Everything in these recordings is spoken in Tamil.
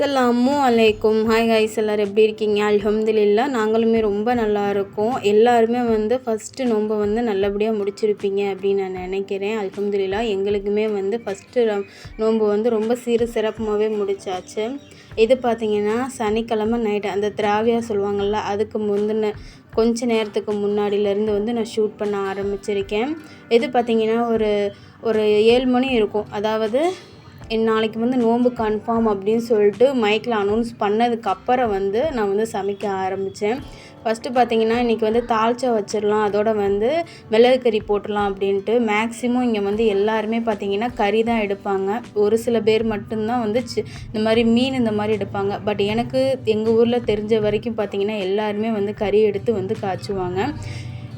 அஸ்ஸலாமு அலைக்கும். ஹாய் ஹாய்ஸ் எல்லோரும் எப்படி இருக்கீங்க? அல்ஹம்துலில்லா நாங்களுமே ரொம்ப நல்லா இருக்கோம். எல்லாருமே வந்து ஃபஸ்ட்டு நோன்பை வந்து நல்லபடியாக முடிச்சிருப்பீங்க அப்படின்னு நான் நினைக்கிறேன். அலமதுல்லா எங்களுக்குமே வந்து ஃபஸ்ட்டு நோன்பு வந்து ரொம்ப சிறு சிறப்புமாகவே முடிச்சாச்சு. இது பார்த்திங்கன்னா சனிக்கிழமை நைட்டு அந்த திராவியா சொல்லுவாங்கள்ல அதுக்கு முந்தின கொஞ்ச நேரத்துக்கு முன்னாடியிலேருந்து வந்து நான் ஷூட் பண்ண ஆரம்பிச்சிருக்கேன். இது பார்த்திங்கன்னா ஒரு ஒரு ஏழு மணி இருக்கும். அதாவது நாளைக்கு வந்து நோன்பு கன்ஃபார்ம் அப்படின்னு சொல்லிட்டு மைக்கில் அனௌன்ஸ் பண்ணதுக்கப்புறம் வந்து நான் வந்து சமைக்க ஆரம்பித்தேன் ஃபஸ்ட்டு பார்த்தீங்கன்னா இன்றைக்கி வந்து தால்ச்சா வச்சிடலாம் அதோட வந்து மிளகு கறி போட்டுடலாம் அப்படின்ட்டு மேக்ஸிமம் இங்கே வந்து எல்லாருமே பார்த்தீங்கன்னா கறி தான் எடுப்பாங்க. ஒரு சில பேர் மட்டும்தான் வந்து சி இந்த மாதிரி மீன் இந்த மாதிரி எடுப்பாங்க. பட் எனக்கு எங்கள் ஊரில் தெரிஞ்ச வரைக்கும் பார்த்தீங்கன்னா எல்லாருமே வந்து கறி எடுத்து வந்து காய்ச்சுவாங்க.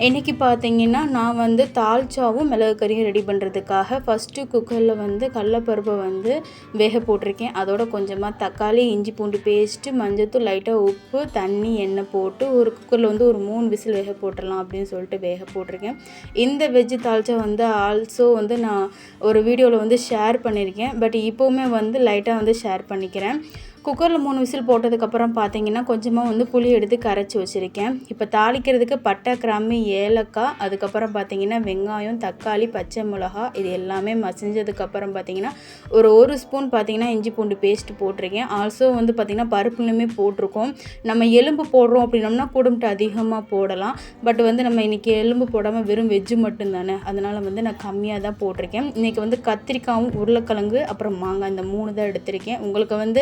இன்றைக்கி பார்த்தீங்கன்னா நான் வந்து தால்ச்சாவும் மிளகு கறியும் ரெடி பண்ணுறதுக்காக ஃபஸ்ட்டு குக்கரில் வந்து கடலப்பருப்பை வந்து வேக போட்டிருக்கேன். அதோட கொஞ்சமாக தக்காளி இஞ்சி பூண்டு பேஸ்ட்டு மஞ்சத்தூள் லைட்டாக உப்பு தண்ணி எண்ணெய் போட்டு ஒரு குக்கரில் வந்து ஒரு மூணு விசில் வேக போட்டுடலாம் அப்படின்னு சொல்லிட்டு வேக போட்டிருக்கேன். இந்த வெஜ்ஜு தால்ச்சா வந்து ஆல்சோ வந்து நான் ஒரு வீடியோவில் வந்து ஷேர் பண்ணியிருக்கேன் பட் இப்போவுமே வந்து லைட்டாக வந்து ஷேர் பண்ணிக்கிறேன். குக்கரில் மூணு விசில் போட்டதுக்கப்புறம் பார்த்தீங்கன்னா கொஞ்சமாக வந்து புளி எடுத்து கரைச்சி வச்சுருக்கேன். இப்போ தாளிக்கிறதுக்கு பட்டை கிராம்பு ஏலக்காய் அதுக்கப்புறம் பார்த்தீங்கன்னா வெங்காயம் தக்காளி பச்சை மிளகா இது எல்லாமே மசிஞ்சதுக்கப்புறம் பார்த்தீங்கன்னா ஒரு ஒரு ஸ்பூன் பார்த்தீங்கன்னா இஞ்சி பூண்டு பேஸ்ட் போட்டிருக்கேன். ஆல்சோ வந்து பார்த்திங்கன்னா பருப்புலையுமே போட்டிருக்கோம். நம்ம எலும்பு போடுறோம் அப்படின்னோம்னா குடும்பட்டு அதிகமாக போடலாம். பட் வந்து நம்ம இன்றைக்கி எலும்பு போடாமல் வெறும் வெஜ்ஜு மட்டும்தானே? அதனால் வந்து நான் கம்மியாக தான் போட்டிருக்கேன். இன்றைக்கி வந்து கத்திரிக்காயும் உருளைக்கிழங்கு அப்புறம் மாங்காய் இந்த மூணு தான் எடுத்திருக்கேன். உங்களுக்கு வந்து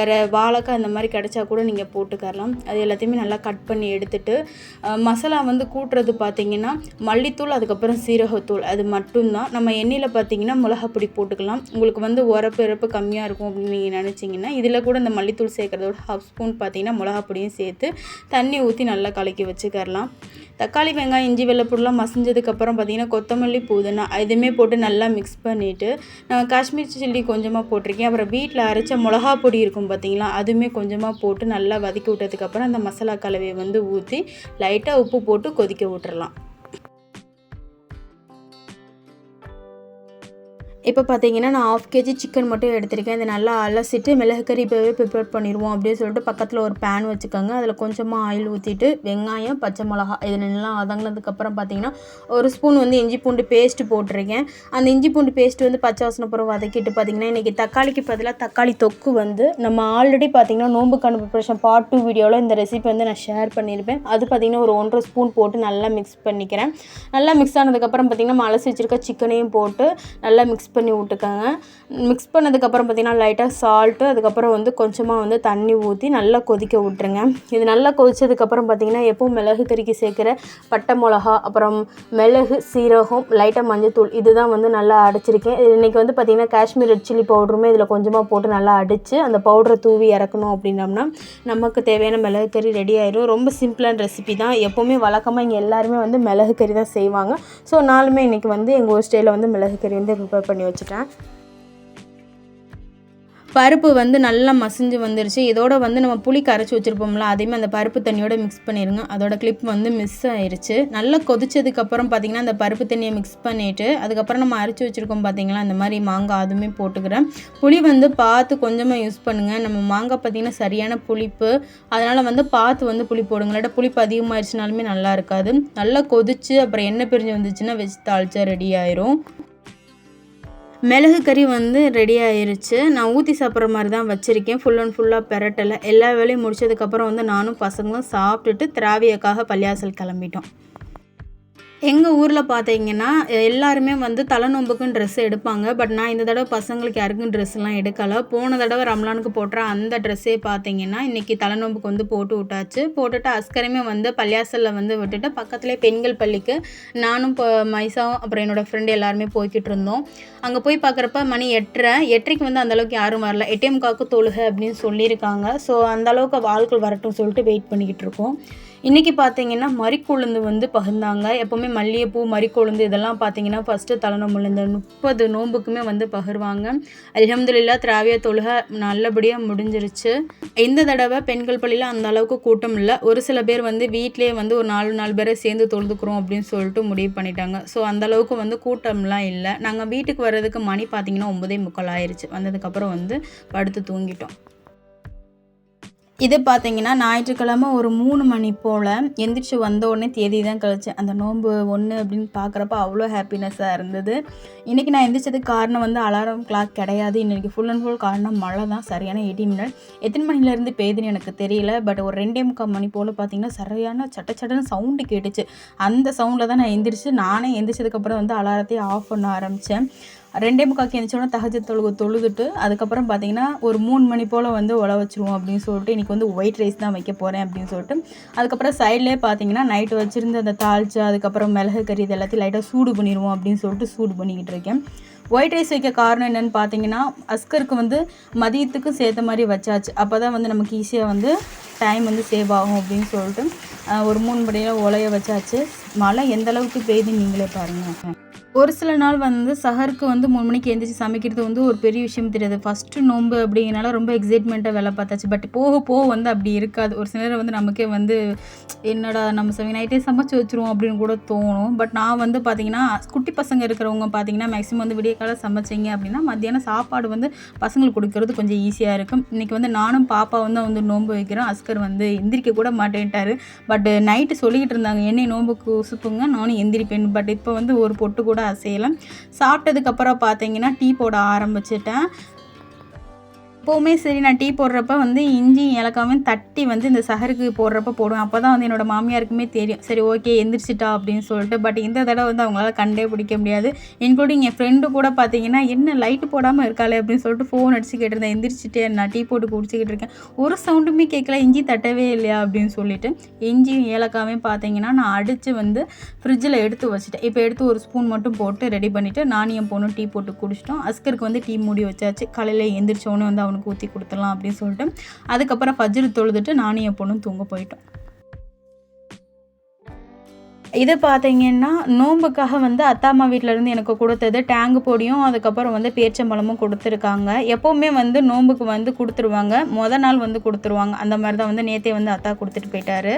வேறு வாழைக்காய் அந்த மாதிரி கிடச்சா கூட நீங்கள் போட்டுக்கரலாம் அது எல்லாத்தையுமே நல்லா கட் பண்ணி எடுத்துட்டு மசாலா வந்து கூட்டுறது பார்த்தீங்கன்னா மல்லித்தூள் அதுக்கப்புறம் சீரகத்தூள் அது மட்டும்தான். நம்ம எண்ணெயில் பார்த்தீங்கன்னா மிளகாப்பொடி போட்டுக்கலாம். உங்களுக்கு வந்து உரப்பு இறப்பு கம்மியாக இருக்கும் அப்படின்னு நீங்கள் நினச்சிங்கன்னா இதில் கூட இந்த மல்லித்தூள் சேர்க்குறதோட ஹாஃப் ஸ்பூன் பார்த்தீங்கன்னா மிளகாப்பொடியும் சேர்த்து தண்ணி ஊற்றி நல்லா கலக்கி வச்சுக்கரலாம் தக்காளி வெங்காயம் இஞ்சி வெள்ளைப்பூடெலாம் மசிஞ்சதுக்கப்புறம் பார்த்திங்கன்னா கொத்தமல்லி புதினா இதுவுமே போட்டு நல்லா மிக்ஸ் பண்ணிவிட்டு நான் காஷ்மீர் சில்லி கொஞ்சமாக போட்டிருக்கேன். அப்புறம் வீட்டில் அரைச்ச மிளகா பொடி இருக்கும் பார்த்திங்களா அதுவுமே கொஞ்சமாக போட்டு நல்லா வதக்கி விட்டதுக்கப்புறம் அந்த மசாலா கலவையை வந்து ஊற்றி லைட்டாக உப்பு போட்டு கொதிக்க விட்டுறலாம். இப்போ பார்த்தீங்கன்னா நான் ஆஃப் கேஜி சிக்கன் மட்டும் எடுத்திருக்கேன். இதை நல்லா அலசிட்டு மிளகு கறி இப்போவே ப்ரிப்பேர் பண்ணிடுவோம் அப்படின்னு சொல்லிட்டு பக்கத்தில் ஒரு பேன் வச்சுக்கோங்க. அதில் கொஞ்சமாக ஆயில் ஊற்றிட்டு வெங்காயம் பச்சை மிளகா இது நல்லா வதங்கினதுக்கப்புறம் பார்த்தீங்கன்னா ஒரு ஸ்பூன் வந்து இஞ்சி பூண்டு பேஸ்ட்டு போட்டிருக்கேன். அந்த இஞ்சி பூண்டு பேஸ்ட்டு வந்து பச்சை வாசனை புறம் வதக்கிட்டு பார்த்தீங்கன்னா இன்றைக்கி தக்காளிக்கு பதிலாக தக்காளி தொக்கு வந்து நம்ம ஆல்ரெடி பார்த்தீங்கன்னா நோம்புக்கான ப்ரிப்பரேஷன் பார்ட் டூ வீடியோவில் இந்த ரெசிபி வந்து நான் ஷேர் பண்ணியிருப்பேன். அது பார்த்திங்கன்னா ஒரு ஒன்றரை ஸ்பூன் போட்டு நல்லா மிக்ஸ் பண்ணிக்கிறேன். நல்லா மிக்ஸ் ஆனதுக்கப்புறம் பார்த்திங்கன்னா நம்ம அலசி வச்சுருக்க சிக்கனையும் போட்டு நல்லா மிக்ஸ் பண்ணி விட்டுக்கோங்க. மிக்ஸ் பண்ணதுக்கப்புறம் பார்த்திங்கன்னா லைட்டாக சால்ட்டு அதுக்கப்புறம் வந்து கொஞ்சமாக வந்து தண்ணி ஊற்றி நல்லா கொதிக்க விட்ருங்க இது நல்லா கொதித்ததுக்கப்புறம் பார்த்திங்கன்னா எப்பவும் மிளகு கறிக்கு சேர்க்குற பட்டை மிளகா அப்புறம் மிளகு சீரகம் லைட்டாக மஞ்சத்தூள் இதுதான் வந்து நல்லா அடைச்சிருக்கேன். இன்றைக்கி வந்து பார்த்திங்கன்னா காஷ்மீர் ரெட் சில்லி பவுடருமே இதில் கொஞ்சமாக போட்டு நல்லா அடித்து அந்த பவுடரை தூவி இறக்கணும் அப்படின்னோம்னா நமக்கு தேவையான மிளகு கறி ரெடி ஆயிடும் ரொம்ப சிம்பிளான ரெசிபி தான். எப்போவுமே வழக்கமாக இங்கே எல்லாருமே வந்து மிளகு கறி தான் செய்வாங்க. ஸோ நாலுமே இன்றைக்கி வந்து எங்கள் ஊர் ஸ்டைலில் வந்து மிளகு கறி வந்து ப்ரிப்பேர் பண்ணி வச்சுட்டேன். பருப்பு வந்து நல்லா மசிஞ்சு வந்துருச்சு. இதோட வந்து நம்ம புளி கரைச்சி வச்சுருப்போம்ல அதையுமே அந்த பருப்பு தண்ணியோட மிக்ஸ் பண்ணிடுங்க அதோட கிளிப் வந்து மிஸ் ஆயிடுச்சு நல்லா கொதிச்சதுக்கப்புறம் பார்த்திங்கன்னா அந்த பருப்பு தண்ணியை மிக்ஸ் பண்ணிவிட்டு அதுக்கப்புறம் நம்ம அரைச்சி வச்சுருக்கோம் பார்த்திங்களா அந்த மாதிரி மாங்காய் அதுவுமே போட்டுக்கிறேன். புளி வந்து பார்த்து கொஞ்சமாக யூஸ் பண்ணுங்கள் நம்ம மாங்காய் பார்த்திங்கன்னா சரியான புளிப்பு. அதனால் வந்து பார்த்து வந்து புளி போடுங்க. இல்லாட்ட புளிப்பு அதிகமாகிடுச்சுனாலுமே நல்லா இருக்காது. நல்லா கொதிச்சு அப்புறம் எண்ணெய் பிரிஞ்சு வந்துச்சுன்னா வெஜ் தாளிச்சா ரெடி ஆயிரும். மிளகு கறி வந்து ரெடி ஆயிருச்சு. நான் ஊற்றி சாப்பிட்ற மாதிரி தான் வச்சுருக்கேன். ஃபுல் அண்ட் ஃபுல்லாக பெரட்டலை. எல்லா வேலையும் முடிச்சதுக்கப்புறம் வந்து நானும் பசங்களும் சாப்பிட்டுட்டு திராவியக்காக பள்ளியாசல் கிளம்பிட்டோம். எங்கள் ஊரில் பார்த்தீங்கன்னா எல்லாருமே வந்து தலைநோம்புக்குன்னு ட்ரெஸ் எடுப்பாங்க. பட் நான் இந்த தடவை பசங்களுக்கு யாருக்கும் ட்ரெஸ்லாம் எடுக்கலை. போன தடவை ரம்லானுக்கு போட்டுற அந்த ட்ரெஸ்ஸே பார்த்தீங்கன்னா இன்றைக்கி தலைநோம்புக்கு வந்து போட்டு விட்டாச்சு. போட்டுட்டு அஸ்கரமே வந்து பள்ளியாசலில் வந்து விட்டுட்டு பக்கத்துலேயே பெண்கள் பள்ளிக்கு நானும் இப்போ மைசாவும் அப்புறம் என்னோடய ஃப்ரெண்டு எல்லாருமே போய்கிட்டு இருந்தோம். அங்கே போய் பார்க்குறப்ப மணி எட்டரை எட்டரைக்கு வந்து அந்தளவுக்கு யாரும் வரல. எட்டிஎம் காக்கு தொழுகை அப்படின்னு சொல்லியிருக்காங்க. ஸோ அந்தளவுக்கு வாழ்க்கை வரட்டும் சொல்லிட்டு வெயிட் பண்ணிக்கிட்டு இருக்கோம். இன்றைக்கி பார்த்தீங்கன்னா மறிக்கொழுந்து வந்து பகிர்ந்தாங்க எப்போவுமே மல்லிகைப்பூ மறிக்கொழுந்து இதெல்லாம் பார்த்தீங்கன்னா ஃபஸ்ட்டு தலைநோம்பில் இந்த முப்பது நோம்புக்குமே வந்து பகிர்வாங்க. அலமதுல்லா திராவிய தொழுகை நல்லபடியாக முடிஞ்சிருச்சு. இந்த தடவை பெண்கள் பள்ளியில் அந்த அளவுக்கு கூட்டம் இல்லை. ஒரு சில பேர் வந்து வீட்டிலேயே வந்து ஒரு நாலு நாலு பேரை சேர்ந்து தொழுதுக்குறோம் அப்படின்னு சொல்லிட்டு முடிவு பண்ணிட்டாங்க. ஸோ அந்த அளவுக்கு வந்து கூட்டம்லாம் இல்லை. நாங்கள் வீட்டுக்கு வர்றதுக்கு மணி பார்த்தீங்கன்னா ஒம்பதே முக்கால் ஆயிடுச்சு வந்ததுக்கப்புறம் வந்து படுத்து தூங்கிட்டோம். இது பார்த்தீங்கன்னா ஞாயிற்றுக்கிழமை ஒரு மூணு மணி போல் எந்திரிச்சு வந்த உடனே தேதி தான் கழிச்சேன். அந்த நோன்பு ஒன்று அப்படின்னு பார்க்குறப்ப அவ்வளோ ஹாப்பினஸ்ஸாக இருந்தது. இன்றைக்கி நான் எந்திரிச்சதுக்கு காரணம் வந்து அலாரம் கிளாக் கிடையாது. இன்றைக்கி ஃபுல் அண்ட் ஃபுல் காரணம் மழை தான். சரியான எயிட்டி மினிட் எத்தனை மணிலேருந்து பெய்துன்னு எனக்கு தெரியல. பட் ஒரு ரெண்டே முக்கால் மணி போல் பார்த்தீங்கன்னா சரியான சட்ட சட்டன்னு சவுண்டு கேட்டுச்சு. அந்த சவுண்டில் தான் நான் எந்திரிச்சு நானே எந்திரிச்சதுக்கப்புறம் வந்து அலாரத்தையே ஆஃப் பண்ண ஆரம்பித்தேன் ரெண்டே முக்காக்கு எழுந்திரிச்சோன்னா தகஜ தொழுகு தொழுதுட்டு அதுக்கப்புறம் பார்த்தீங்கன்னா ஒரு மூணு மணி போல் வந்து உழ வச்சுருவோம் அப்படின்னு சொல்லிட்டு இன்றைக்கி வந்து ஒயிட் ரைஸ் தான் வைக்க போகிறேன் அப்படின்னு சொல்லிட்டு அதுக்கப்புறம் சைட்லேயே பார்த்தீங்கன்னா நைட்டு வச்சுருந்த அந்த தாளிச்சு அதுக்கப்புறம் மிளகு கறி இது எல்லாத்தையும் லைட்டாக சூடு பண்ணிடுவோம் அப்படின்னு சொல்லிட்டு சூடு பண்ணிக்கிட்டு இருக்கேன். ஒயிட் ரைஸ் வைக்க காரணம் என்னென்னு பார்த்தீங்கன்னா அஸ்கருக்கு வந்து மதியத்துக்கும் சேர்த்த மாதிரி வச்சாச்சு. அப்போ தான் வந்து நமக்கு ஈஸியாக வந்து டைம் வந்து சேவ் ஆகும் அப்படின்னு சொல்லிட்டு ஒரு மூணு படியில் உலைய வச்சாச்சு. மழை எந்த அளவுக்கு பெய்யுதுன்னு நீங்களே பாருங்கள் ஒரு சில நாள் வந்து சஹருக்கு வந்து மூணு மணிக்கு எழுந்திரிச்சு சமைக்கிறது வந்து ஒரு பெரிய விஷயம் தெரியாது. ஃபஸ்ட்டு நோம்பு அப்படிங்கிறனால ரொம்ப எக்ஸைட்மெண்ட்டாக வேலை பார்த்தாச்சு. பட் போக போக வந்து அப்படி இருக்காது. ஒரு சிலர் வந்து நமக்கே வந்து என்னடா நம்ம சமைக்க நைட்டே சமைச்சு வச்சுருவோம் அப்படின்னு கூட தோணும். பட் நான் வந்து பார்த்திங்கன்னா குட்டி பசங்க இருக்கிறவங்க பார்த்திங்கன்னா மேக்ஸிமம் வந்து விடிய காலம் சமைச்சிங்க அப்படின்னா மத்தியானம் சாப்பாடு வந்து பசங்களுக்கு கொடுக்கறது கொஞ்சம் ஈஸியாக இருக்கும். இன்றைக்கி வந்து நானும் பாப்பா வந்து வந்து நோன்பு வைக்கிறோம் அஸ்கர் வந்து எந்திரிக்க கூட மாட்டேன்ட்டார். பட் நைட்டு சொல்லிக்கிட்டு இருந்தாங்க என்னை நோன்புக்கு உசுப்புங்க நானும் எந்திரிப்பேன். பட் இப்போ வந்து ஒரு பொட்டு கூட அசையலை சாப்பிட்டதுக்கப்புறம் பார்த்தீங்கன்னா டீ போட ஆரம்பிச்சிட்டேன். எப்போவுமே சரி நான் டீ போடுறப்ப வந்து இஞ்சி ஏலக்காவும் தட்டி வந்து இந்த சகருக்கு போடுறப்ப போடுவேன். அப்போ தான் வந்து என்னோடய மாமியாருக்குமே தெரியும். சரி ஓகே எந்திரிச்சிட்டா அப்படின்னு சொல்லிட்டு. பட் இந்த தடவை வந்து அவங்களால கண்டே பிடிக்க முடியாது. இன்க்ளூடிங் என் ஃப்ரெண்டு கூட பார்த்தீங்கன்னா என்ன லைட்டு போடாமல் இருக்காளே? அப்படின்னு சொல்லிட்டு ஃபோன் அடிச்சு கேட்டிருந்தேன். எந்திரிச்சிட்டு நான் டீ போட்டு குடிச்சிக்கிட்டு இருக்கேன். ஒரு சவுண்டுமே கேட்கல இஞ்சி தட்டவே இல்லையா அப்படின்னு சொல்லிட்டு. இஞ்சியும் ஏலக்காவையும் பார்த்தீங்கன்னா நான் அடித்து வந்து ஃப்ரிட்ஜில் எடுத்து வச்சுட்டேன். இப்போ எடுத்து ஒரு ஸ்பூன் மட்டும் போட்டு ரெடி பண்ணிவிட்டு நானும் என் பொண்ணும் டீ போட்டு குடிச்சிட்டோம். அஸ்கருக்கு வந்து டீ மூடி வச்சாச்சு. காலையில் எந்திரிச்சோன்னே வந்து அவனுக்கு ஊற்றி கொடுத்துடலாம் அப்படின்னு சொல்லிட்டு அதுக்கப்புறம் ஃபஜ்ரு தொழுதுட்டு நானும் என் பொண்ணும் தூங்க போயிட்டோம். இது பார்த்தீங்கன்னா நோம்புக்காக வந்து அத்தாம்மா வீட்டிலேருந்து எனக்கு கொடுத்தது டேங்கு பொடியும் அதுக்கப்புறம் வந்து பேச்சம்பழமும் கொடுத்துருக்காங்க. எப்போவுமே வந்து நோம்புக்கு வந்து கொடுத்துருவாங்க. மொதல் நாள் வந்து கொடுத்துருவாங்க. அந்த மாதிரி தான் வந்து நேற்றே வந்து அத்தா கொடுத்துட்டு போயிட்டாரு.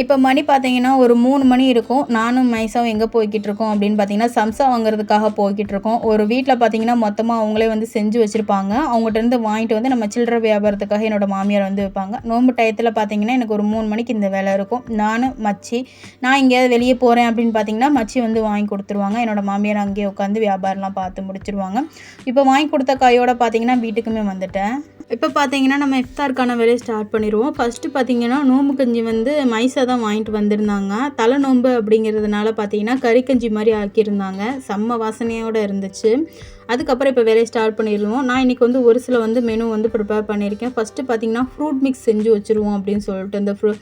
இப்போ மணி பார்த்தீங்கன்னா ஒரு மூணு மணி இருக்கும். நானும் மைசாவும் எங்கே போய்கிட்டு இருக்கோம் அப்படின்னு பார்த்தீங்கன்னா சம்சா வாங்குறதுக்காக போய்கிட்டு இருக்கோம். ஒரு வீட்டில் பார்த்தீங்கன்னா மொத்தமாக அவங்களே வந்து செஞ்சு வச்சுருப்பாங்க. அவங்ககிட்ட வாங்கிட்டு வந்து நம்ம சில்லற வியாபாரத்துக்காக என்னோடய மாமியார் வந்து வைப்பாங்க நோம்பு டயத்தில் பார்த்தீங்கன்னா எனக்கு ஒரு மூணு மணிக்கு இந்த வேலை இருக்கும். நானும் மச்சி நான் எங்கேயாவது வெளியே போகிறேன் அப்படின்னு பார்த்தீங்கன்னா மச்சி வந்து வாங்கி கொடுத்துருவாங்க. என்னோடய மாமியார் அங்கேயே உட்காந்து வியாபாரம்லாம் பார்த்து முடிச்சிருவாங்க. இப்போ வாங்கி கொடுத்த கையோட பார்த்தீங்கன்னா வீட்டுக்குமே வந்துட்டேன். இப்போ பார்த்தீங்கன்னா நம்ம இஃப்தாருக்கான வேலையை ஸ்டார்ட் பண்ணிடுவோம். ஃபஸ்ட்டு பார்த்தீங்கன்னா நோம்பு கஞ்சி வந்து மைசா தான் வாங்கிட்டு வந்திருந்தாங்க. தலை நோம்பு அப்படிங்கிறதுனால பார்த்தீங்கன்னா கறிக்கஞ்சி மாதிரி ஆக்கியிருந்தாங்க. செம்ம வாசனையோடு இருந்துச்சு. அதுக்கப்புறம் இப்போ வேலையை ஸ்டார்ட் பண்ணிடுவோம் நான் இன்றைக்கி வந்து ஒரு சில வந்து மெனு வந்து ப்ரிப்பேர் பண்ணியிருக்கேன். ஃபஸ்ட்டு பார்த்தீங்கன்னா ஃப்ரூட் மிக்ஸ் செஞ்சு வச்சுருவோம் அப்படின்னு சொல்லிட்டு இந்த ஃப்ரூ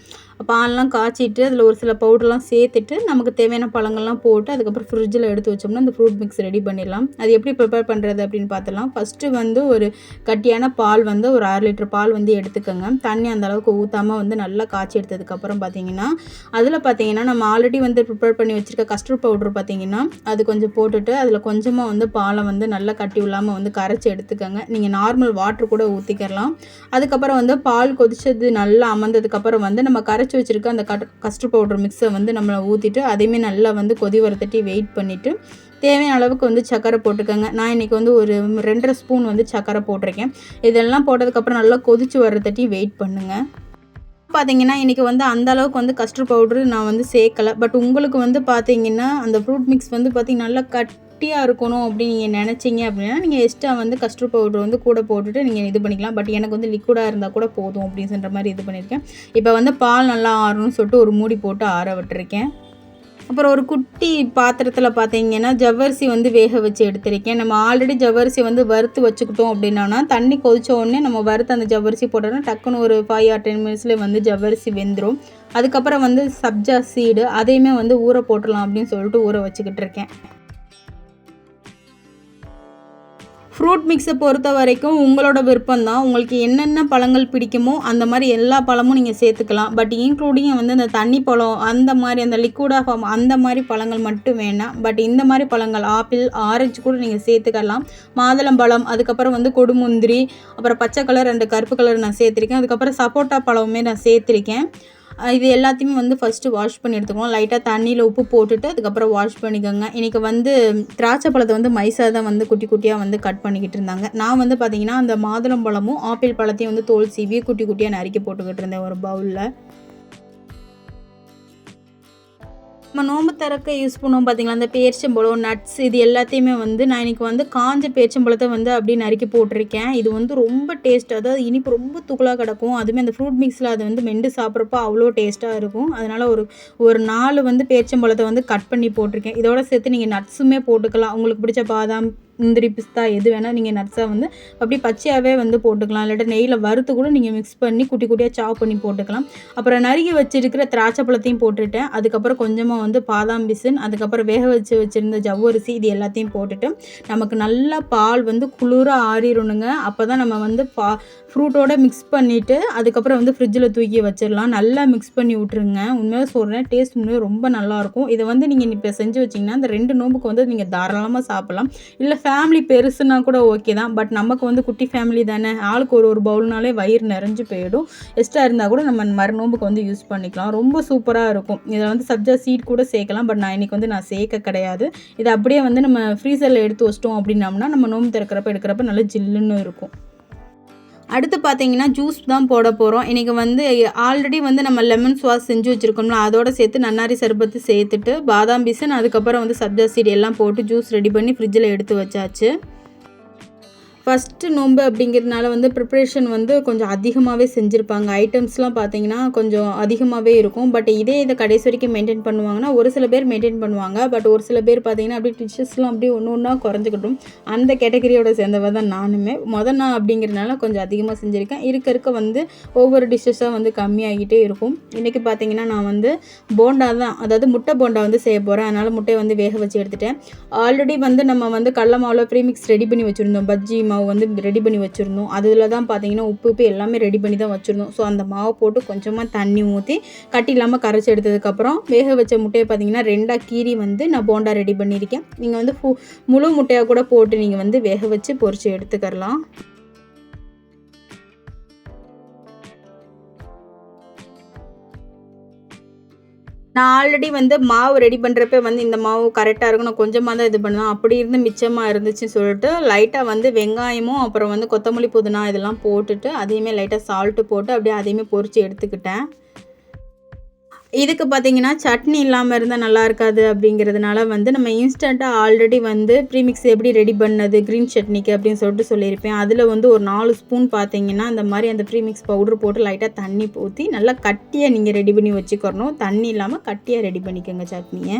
பால்லாம் காய்ச்சிட்டு அதில் ஒரு சில பவுடர்லாம் சேர்த்துட்டு நமக்கு தேவையான பழங்கள்லாம் போட்டு அதுக்கப்புறம் ஃப்ரிட்ஜில் எடுத்து வச்சோம்னா அந்த ஃப்ரூட் மிக்ஸ் ரெடி பண்ணிடலாம். அது எப்படி ப்ரிப்பேர் பண்ணுறது அப்படின்னு பார்த்துலாம் ஃபஸ்ட்டு வந்து ஒரு கட்டியான பால் வந்து ஒரு அரை லிட்டர் பால் வந்து எடுத்துக்கோங்க. தண்ணி அந்த அளவுக்கு ஊற்றாமல் வந்து நல்லா காய்ச்சி எடுத்ததுக்கப்புறம் பார்த்தீங்கன்னா அதில் பார்த்தீங்கன்னா நம்ம ஆல்ரெடி வந்து ப்ரிப்பேர் பண்ணி வச்சுருக்க கஸ்டர்ட் பவுடர் பார்த்தீங்கன்னா அது கொஞ்சம் போட்டுட்டு அதில் கொஞ்சமாக வந்து பாலை வந்து நல்லா கட்டி இல்லாமல் வந்து கரைச்சி எடுத்துக்கோங்க. நீங்கள் நார்மல் வாட்ரு கூட ஊற்றிக்கலாம் அதுக்கப்புறம் வந்து பால் கொதிச்சது நல்லா அமர்ந்ததுக்கப்புறம் வந்து நம்ம கரைச்சி அரைச்சி வச்சுருக்க அந்த கட் கஸ்டர்ட் பவுடர் மிக்ஸை வந்து நம்ம ஊற்றிட்டு அதையுமே நல்லா வந்து கொதி வரத்தட்டி வெயிட் பண்ணிவிட்டு தேவையான அளவுக்கு வந்து சக்கரை போட்டுக்கோங்க. நான் இன்றைக்கி வந்து ஒரு ரெண்டரை ஸ்பூன் வந்து சக்கரை போட்டிருக்கேன். இதெல்லாம் போட்டதுக்கப்புறம் நல்லா கொதித்து வரத்தட்டி வெயிட் பண்ணுங்கள் பார்த்தீங்கன்னா இன்றைக்கி வந்து அந்த அளவுக்கு வந்து கஸ்டர்ட் பவுடர் நான் வந்து சேர்க்கலை. பட் உங்களுக்கு வந்து பார்த்தீங்கன்னா அந்த ஃப்ரூட் மிக்ஸ் வந்து பார்த்திங்கன்னா நல்லா கட் குட்டியாக இருக்கணும் அப்படின்னு நீங்கள் நினச்சிங்க அப்படின்னா நீங்கள் எக்ஸ்ட்ரா வந்து கஸ்டர்ட் பவுடர் வந்து கூட போட்டுட்டு நீங்கள் இது பண்ணிக்கலாம். பட் எனக்கு வந்து லிக்விடாக இருந்தால் கூட போதும் அப்படின்னு சொல்கிற மாதிரி இது பண்ணியிருக்கேன் இப்போ வந்து பால் நல்லா ஆறணும்னு சொல்லிட்டு ஒரு மூடி போட்டு ஆற விட்டுருக்கேன். அப்புறம் ஒரு குட்டி பாத்திரத்தில் பார்த்தீங்கன்னா ஜவ்வரிசி வந்து வேக வச்சு எடுத்திருக்கேன். நம்ம ஆல்ரெடி ஜவ்வரிசி வந்து வறுத்து வச்சுக்கிட்டோம் அப்படின்னா தண்ணி கொதிச்ச உடனே நம்ம வறுத்து அந்த ஜவ்வரிசி போட்டோம்னா டக்குன்னு ஒரு ஃபைவ் ஆர் டென் மினிட்ஸ்லேயே வந்து ஜவ்வரிசி வெந்துடும் அதுக்கப்புறம் வந்து சப்ஜா சீடு அதையுமே வந்து ஊற போட்டுடலாம் அப்படின்னு சொல்லிட்டு ஊற வச்சுக்கிட்டு இருக்கேன். ஃப்ரூட் மிக்ஸை பொறுத்த வரைக்கும் உங்களோட விருப்பம் தான் உங்களுக்கு என்னென்ன பழங்கள் பிடிக்குமோ அந்த மாதிரி எல்லா பழமும் நீங்கள் சேர்த்துக்கலாம். பட் இன்க்ளூடிங் வந்து இந்த தண்ணி பழம் அந்த மாதிரி அந்த லிக்விடாக ஃபார்ம் அந்த மாதிரி பழங்கள் மட்டும் வேணாம். பட் இந்த மாதிரி பழங்கள் ஆப்பிள் ஆரஞ்சு கூட நீங்கள் சேர்த்துக்கலாம். மாதுளம்பழம் அதுக்கப்புறம் வந்து கொடுமுந்திரி அப்புறம் பச்சை கலர் ரெண்டு கருப்பு கலர் நான் சேர்த்துருக்கேன். அதுக்கப்புறம் சப்போட்டா பழமுமே நான் சேர்த்துருக்கேன். இது எல்லாத்தையுமே வந்து ஃபஸ்ட்டு வாஷ் பண்ணி எடுத்துக்கணும் லைட்டாக தண்ணியில் உப்பு போட்டுட்டு அதுக்கப்புறம் வாஷ் பண்ணிக்கோங்க. இன்றைக்கி வந்து திராட்சை பழத்தை வந்து மைசா தான் வந்து குட்டி குட்டியாக வந்து கட் பண்ணிக்கிட்டு இருந்தாங்க. நான் வந்து பார்த்திங்கன்னா அந்த மாதுளம்பழமும் ஆப்பிள் பழத்தையும் வந்து தோல் சீவி குட்டி குட்டியாக நறுக்கி போட்டுக்கிட்டு இருந்தேன் ஒரு பவுலில் நம்ம நோம்பு திறக்க யூஸ் பண்ணுவோம் பார்த்தீங்களா அந்த பேரிச்சம்பழம் நட்ஸ் இது எல்லாத்தையுமே வந்து நான் இன்றைக்கி வந்து காஞ்ச பேரிச்சம்பழத்தை வந்து அப்படியே நறுக்கி போட்டிருக்கேன். இது வந்து ரொம்ப டேஸ்ட் அதாவது இனிப்பு ரொம்ப துகளாக கிடக்கும். அதுவுமே அந்த ஃப்ரூட் மிக்ஸில் அதை வந்து மெண்டு சாப்பிட்றப்போ அவ்வளோ டேஸ்ட்டாக இருக்கும். அதனால் ஒரு ஒரு நாலு வந்து பேரிச்சம்பழத்தை வந்து கட் பண்ணி போட்டிருக்கேன். இதோட சேர்த்து நீங்கள் நட்ஸுமே போட்டுக்கலாம். உங்களுக்கு பிடிச்ச பாதாம் முந்திரி பிஸ்தா எது வேணால் நீங்கள் நட்ஸாக வந்து அப்படி பச்சையாகவே வந்து போட்டுக்கலாம். இல்லாட்டா நெய்யில் வறுத்து கூட நீங்கள் மிக்ஸ் பண்ணி குட்டி குட்டியாக சாப் பண்ணி போட்டுக்கலாம். அப்புறம் நறுகி வச்சிருக்கிற திராட்சை பழத்தையும் போட்டுட்டேன். அதுக்கப்புறம் கொஞ்சமாக வந்து பாதாம் பிசின் அதுக்கப்புறம் வேக வச்சு வச்சுருந்த ஜவ்வரிசி இது எல்லாத்தையும் போட்டுட்டு நமக்கு நல்லா பால் வந்து குளிராக ஆறிடணுங்க அப்போ தான் நம்ம வந்து பா ஃப்ரூட்டோட மிக்ஸ் பண்ணிவிட்டு அதுக்கப்புறம் வந்து ஃப்ரிட்ஜில் தூக்கி வச்சிடலாம் நல்லா மிக்ஸ் பண்ணி விட்ருங்க உண்மையாக சொல்கிறேன் டேஸ்ட் உண்மையாக ரொம்ப நல்லாயிருக்கும் இதை வந்து நீங்கள் இப்போ செஞ்சு வச்சிங்கன்னா அந்த ரெண்டு நோம்புக்கு வந்து நீங்கள் தாராளமாக சாப்பிட்லாம். இல்லை ஃபேமிலி பெருசுனா கூட ஓகே தான். பட் நமக்கு வந்து குட்டி ஃபேமிலி தானே? ஆளுக்கு ஒரு ஒரு பவுல்னாலே வயிறு நிறைஞ்சு போயிடும். எக்ஸ்ட்ரா இருந்தால் கூட நம்ம மறு நோம்புக்கு வந்து யூஸ் பண்ணிக்கலாம். ரொம்ப சூப்பராக இருக்கும். இதில் வந்து சப்ஜா சீட் கூட சேர்க்கலாம். பட் நான் இன்றைக்கி வந்து நான் சேர்க்க கிடையாது. இதை அப்படியே வந்து நம்ம ஃப்ரீசரில் எடுத்து வச்சிட்டோம் அப்படின்னம்னா நம்ம நோம்பு திறக்கிறப்ப எடுக்கிறப்ப நல்லா ஜில்லுன்னு இருக்கும். அடுத்து பார்த்தீங்கன்னா ஜூஸ் தான் போட போகிறோம் இன்றைக்கி வந்து ஆல்ரெடி வந்து நம்ம லெமன் சுவாஸ் செஞ்சு வச்சுருக்கோம்ல அதோட சேர்த்து நன்னாரி சர்பத்து சேர்த்துட்டு பாதாம் பீசன் அதுக்கப்புறம் வந்து சப்ஜா சீட் எல்லாம் போட்டு ஜூஸ் ரெடி பண்ணி ஃப்ரிட்ஜில் எடுத்து வச்சாச்சு. ஃபஸ்ட்டு நோன்பு அப்படிங்கிறதுனால வந்து ப்ரிப்ரேஷன் வந்து கொஞ்சம் அதிகமாகவே செஞ்சுருப்பாங்க. ஐட்டம்ஸ்லாம் பார்த்தீங்கன்னா கொஞ்சம் அதிகமாகவே இருக்கும். பட் இதே இதை கடைசி வரைக்கும் மெயின்டைன் பண்ணுவாங்கன்னா ஒரு சில பேர் மெயின்டைன் பண்ணுவாங்க. பட் ஒரு சில பேர் பார்த்தீங்கன்னா அப்படியே டிஷ்ஷஸ்லாம் அப்படியே ஒன்று ஒன்றா குறைஞ்சிக்கிட்டும். அந்த கேட்டகரியோட சேர்ந்தவ தான் நானுமே. மொதல் நான் அப்படிங்கிறதுனால கொஞ்சம் அதிகமாக செஞ்சுருக்கேன். இருக்க இருக்க வந்து ஒவ்வொரு டிஷ்ஷஸாக வந்து கம்மியாகிட்டே இருக்கும். இன்றைக்கி பார்த்தீங்கன்னா நான் வந்து போண்டா தான் அதாவது முட்டை போண்டா வந்து செய்ய போகிறேன் அதனால் முட்டையை வந்து வேக வச்சு எடுத்துட்டேன். ஆல்ரெடி வந்து நம்ம வந்து கடல மாவில் ப்ரீமிக்ஸ் ரெடி பண்ணி வச்சுருந்தோம். பஜ்ஜி மாவு வந்து ரெடி பண்ணி வச்சுருந்தோம். அதில் தான் பார்த்தீங்கன்னா உப்பு உப்பு எல்லாமே ரெடி பண்ணி தான் வச்சுருந்தோம். ஸோ அந்த மாவை போட்டு கொஞ்சமாக தண்ணி ஊற்றி கட்டி இல்லாமல் கரைச்சி எடுத்ததுக்கப்புறம் வேக வச்ச முட்டையை பார்த்தீங்கன்னா ரெண்டாக கீரி வந்து நான் போண்டா ரெடி பண்ணியிருக்கேன். நீங்கள் வந்து ஃபு முழு முட்டையாக கூட போட்டு நீங்கள் வந்து வேக வச்சு பொரித்து எடுத்துக்கரலாம் நான் ஆல்ரெடி வந்து மாவு ரெடி பண்ணுறப்ப வந்து இந்த மாவு கரெக்டாக இருக்கும் நான் கொஞ்சமாக தான் இது பண்ணுவேன் அப்படி இருந்து மிச்சமாக இருந்துச்சுன்னு சொல்லிட்டு லைட்டாக வந்து வெங்காயமும் அப்புறம் வந்து கொத்தமல்லி புதினா இதெல்லாம் போட்டுட்டு அதையுமே லைட்டாக சால்ட்டு போட்டு அப்படியே அதையுமே பொறிச்சு எடுத்துக்கிட்டேன். இதுக்கு பார்த்தீங்கன்னா சட்னி இல்லாமல் இருந்தால் நல்லா இருக்காது அப்படிங்கிறதுனால வந்து நம்ம இன்ஸ்டண்ட்டாக ஆல்ரெடி வந்து ப்ரீமிக்ஸ் எப்படி ரெடி பண்ணது க்ரீன் சட்னிக்கு அப்படின்னு சொல்லிட்டு சொல்லியிருப்பேன். அதில் வந்து ஒரு நாலு ஸ்பூன் பார்த்தீங்கன்னா அந்த மாதிரி அந்த ப்ரீமிக்ஸ் பவுடர் போட்டு லைட்டாக தண்ணி ஊற்றி நல்லா கட்டியாக நீங்கள் ரெடி பண்ணி வச்சுக்கிறணும். தண்ணி இல்லாமல் கட்டியாக ரெடி பண்ணிக்கோங்க சட்னியை.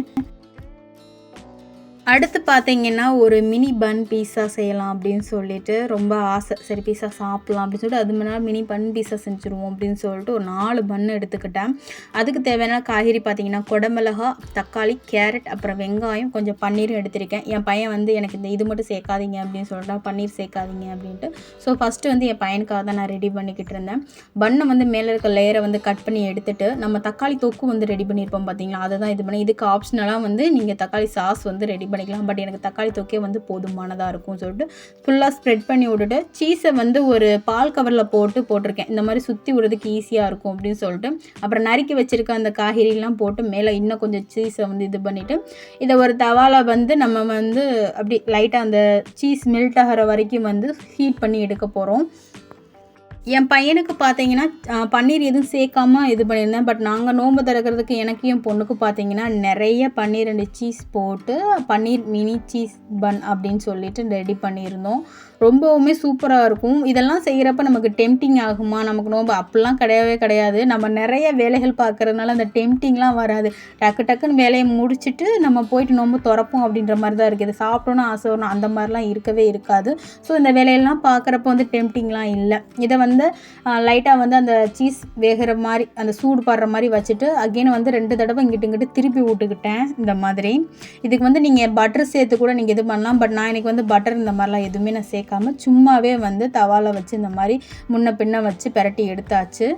அடுத்து பார்த்தீங்கன்னா ஒரு மினி பன் பீஸா செய்யலாம் அப்படின்னு சொல்லிட்டு ரொம்ப ஆசை. சரி பீஸா சாப்பிட்லாம் அப்படின்னு சொல்லிட்டு அது முன்னாடி மினி பன் பீஸா செஞ்சுருவோம் அப்படின்னு சொல்லிட்டு ஒரு நாலு பன் எடுத்துக்கிட்டேன். அதுக்கு தேவையான காய்கறி பார்த்தீங்கன்னா கொடமிளகா தக்காளி கேரட் அப்புறம் வெங்காயம் கொஞ்சம் பன்னீரும் எடுத்திருக்கேன். என் பையன் வந்து எனக்கு இந்த இது மட்டும் சேர்க்காதீங்க அப்படின்னு சொல்லிட்டா பன்னீர் சேர்க்காதீங்க அப்படின்ட்டு. ஸோ ஃபஸ்ட்டு வந்து என் பையனுக்காக தான் நான் ரெடி பண்ணிக்கிட்டு இருந்தேன். பண்ணை வந்து மேலே இருக்க லேயரை வந்து கட் பண்ணி எடுத்துட்டு நம்ம தக்காளி தொக்கு வந்து ரெடி பண்ணியிருப்போம் பார்த்தீங்களா அதை தான் இது பண்ணி இதுக்கு ஆப்ஷனலாக வந்து நீங்கள் தக்காளி சாஸ் வந்து ரெடி பண்ணிக்கலாம். பட் எனக்கு தக்காளி தொக்கே வந்து போதுமானதாக இருக்கும் சொல்லிட்டு ஃபுல்லாக ஸ்ப்ரெட் பண்ணி விட்டுட்டு சீஸை வந்து ஒரு பால் கவரில் போட்டு போட்டிருக்கேன். இந்த மாதிரி சுற்றி விடுறதுக்கு ஈஸியாக இருக்கும் அப்படின்னு சொல்லிட்டு. அப்புறம் நறுக்கி வச்சுருக்க அந்த காய்கறிலாம் போட்டு மேலே இன்னும் கொஞ்சம் சீஸை வந்து இது பண்ணிவிட்டு இதை ஒரு தவால வந்து நம்ம வந்து அப்படி லைட்டாக அந்த சீஸ் மெல்ட் ஆகிற வரைக்கும் வந்து ஹீட் பண்ணி எடுக்க போகிறோம் என் பையனுக்கு பார்த்தீங்கன்னா பன்னீர் எதுவும் சேர்க்காம இது பண்ணியிருந்தேன். பட் நாங்கள் நோன்பு திறக்கிறதுக்கு எனக்கு என் பொண்ணுக்கு பார்த்தீங்கன்னா நிறைய பன்னீர் ரெண்டு சீஸ் போட்டு பன்னீர் மினி சீஸ் பன் அப்படின்னு சொல்லிட்டு ரெடி பண்ணியிருந்தோம். ரொம்பவுமே சூப்பராக இருக்கும். இதெல்லாம் செய்கிறப்ப நமக்கு டெம்டிங் ஆகுமா? நமக்கு நோம்பு அப்படிலாம் கிடையவே கிடையாது. நம்ம நிறைய வேலைகள் பார்க்குறதுனால அந்த டெம்டிங்லாம் வராது. டக்கு டக்குன்னு வேலையை முடிச்சுட்டு நம்ம போயிட்டு நோம்பு திறப்போம் அப்படின்ற மாதிரி தான் இருக்குது. சாப்பிட்டோன்னு ஆசை வரணும் அந்த மாதிரிலாம் இருக்கவே இருக்காது. ஸோ இந்த வேலையெல்லாம் பார்க்குறப்ப வந்து டெம்டிங்லாம் இல்லை. இதை வந்து வந்து லைட்டாக வந்து அந்த சீஸ் வேகிற மாதிரி அந்த சூடு படுற மாதிரி வச்சுட்டு அகெயின் வந்து ரெண்டு தடவை இங்கிட்டு இங்கிட்டு திருப்பி விட்டுக்கிட்டேன் இந்த மாதிரி. இதுக்கு வந்து நீங்கள் பட்டர் சேர்த்து கூட நீங்கள் இது பண்ணலாம். பட் நான் எனக்கு வந்து பட்டர் இந்த மாதிரிலாம் எதுவுமே நான் சேர்க்காம சும்மாவே வந்து தவால வச்சு இந்த மாதிரி முன்ன பின்ன வச்சு பெரட்டி எடுத்தாச்சு.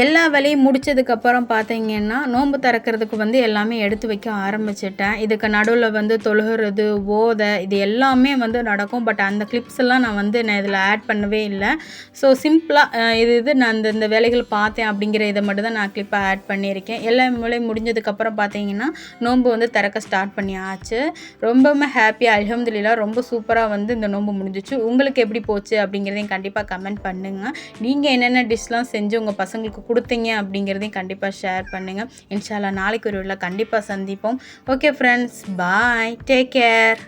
எல்லா வேலையும் முடிச்சதுக்கப்புறம் பார்த்தீங்கன்னா நோன்பு திறக்கிறதுக்கு வந்து எல்லாமே எடுத்து வைக்க ஆரம்பிச்சிட்டேன். இதுக்கு நடுவில் வந்து தொழுகிறது ஓதை இது எல்லாமே வந்து நடக்கும். பட் அந்த கிளிப்ஸ் எல்லாம் நான் வந்து நான் இதில் ஆட் பண்ணவே இல்லை. ஸோ சிம்பிளாக இது இது நான் இந்த இந்த வேலைகள் பார்த்தேன் அப்படிங்கிற இதை மட்டும் தான் நான் கிளிப்பை ஆட் பண்ணியிருக்கேன். எல்லா வேலையும் முடிஞ்சதுக்கப்புறம் பார்த்தீங்கன்னா நோன்பு வந்து திறக்க ஸ்டார்ட் பண்ணி ஆச்சு ரொம்பவுமே ஹாப்பியாக அல்ஹம்துலில்லாஹ் ரொம்ப சூப்பராக வந்து இந்த நோன்பு முடிஞ்சிச்சு. உங்களுக்கு எப்படி போச்சு அப்படிங்கிறதையும் கண்டிப்பாக கமெண்ட் பண்ணுங்கள் நீங்கள் என்னென்ன டிஷ்லாம் செஞ்சு உங்கள் பசங்களுக்கு கொடுத்தீங்க அப்படிங்கிறதையும் கண்டிப்பாக ஷேர் பண்ணுங்கள் இன்ஷால்லா நாளைக்கு ஒரு வேளை கண்டிப்பாக சந்திப்போம். Okay friends bye take care